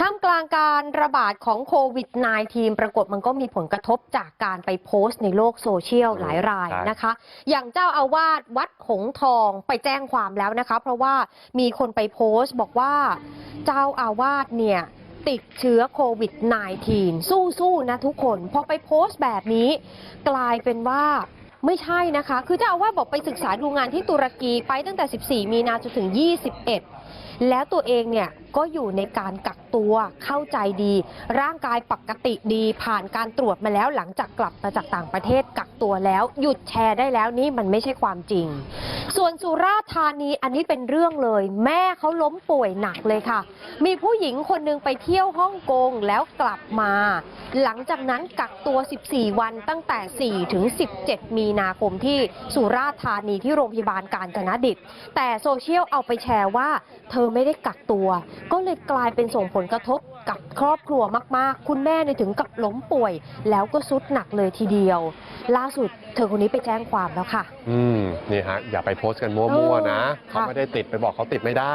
ท่ามกลางการระบาดของโควิด -19 ปรากฏมันก็มีผลกระทบจากการไปโพสต์ในโลกโซเชียลอืมหลายรายใช่นะคะ อย่างเจ้าอาวาสวัดหงส์ทองไปแจ้งความแล้วนะคะ เพราะว่ามีคนไปโพสต์บอกว่าเจ้าอาวาสเนี่ยติดเชื้อโควิด -19 สู้ๆนะทุกคน พอไปโพสต์แบบนี้ กลายเป็นว่าไม่ใช่นะคะ คือเจ้าอาวาสบอกไปศึกษาดูงานที่ตุรกีไปตั้งแต่ 14 มีนาจนถึง 21 แล้วตัวเองเนี่ยก็อยู่ในการกักตัวเข้าใจดี ร่างกายปกติดีผ่านการตรวจมาแล้วหลังจากกลับมาจากต่างประเทศกักตัวแล้ว หยุดแชร์ได้แล้วนี่มันไม่ใช่ความจริง ส่วนสุราษฎร์ธานีอันนี้เป็นเรื่องเลย แม่เขาล้มป่วยหนักเลยค่ะ มีผู้หญิงคนหนึ่งไปเที่ยวฮ่องกงแล้วกลับมา หลังจากนั้นกักตัว 14 วันตั้งแต่ 4 ถึง 17 มีนาคมที่สุราษฎร์ธานีที่โรงพยาบาลการจนดิต แต่โซเชียลเอาไปแชร์ว่า เธอไม่ได้กักตัว ก็เลยกลายเป็นส่งผลกระทบ กับครอบครัวมาก ๆ คุณแม่เนี่ยถึงกับล้มป่วย แล้วก็สุดหนักเลยทีเดียว ล่าสุดเธอคนนี้ไปแจ้งความแล้วค่ะ อืมนี่ฮะอย่าไปโพสต์กันมั่วๆนะเออเขาค่ะไม่ได้ติดไปบอกเขาติดไม่ได้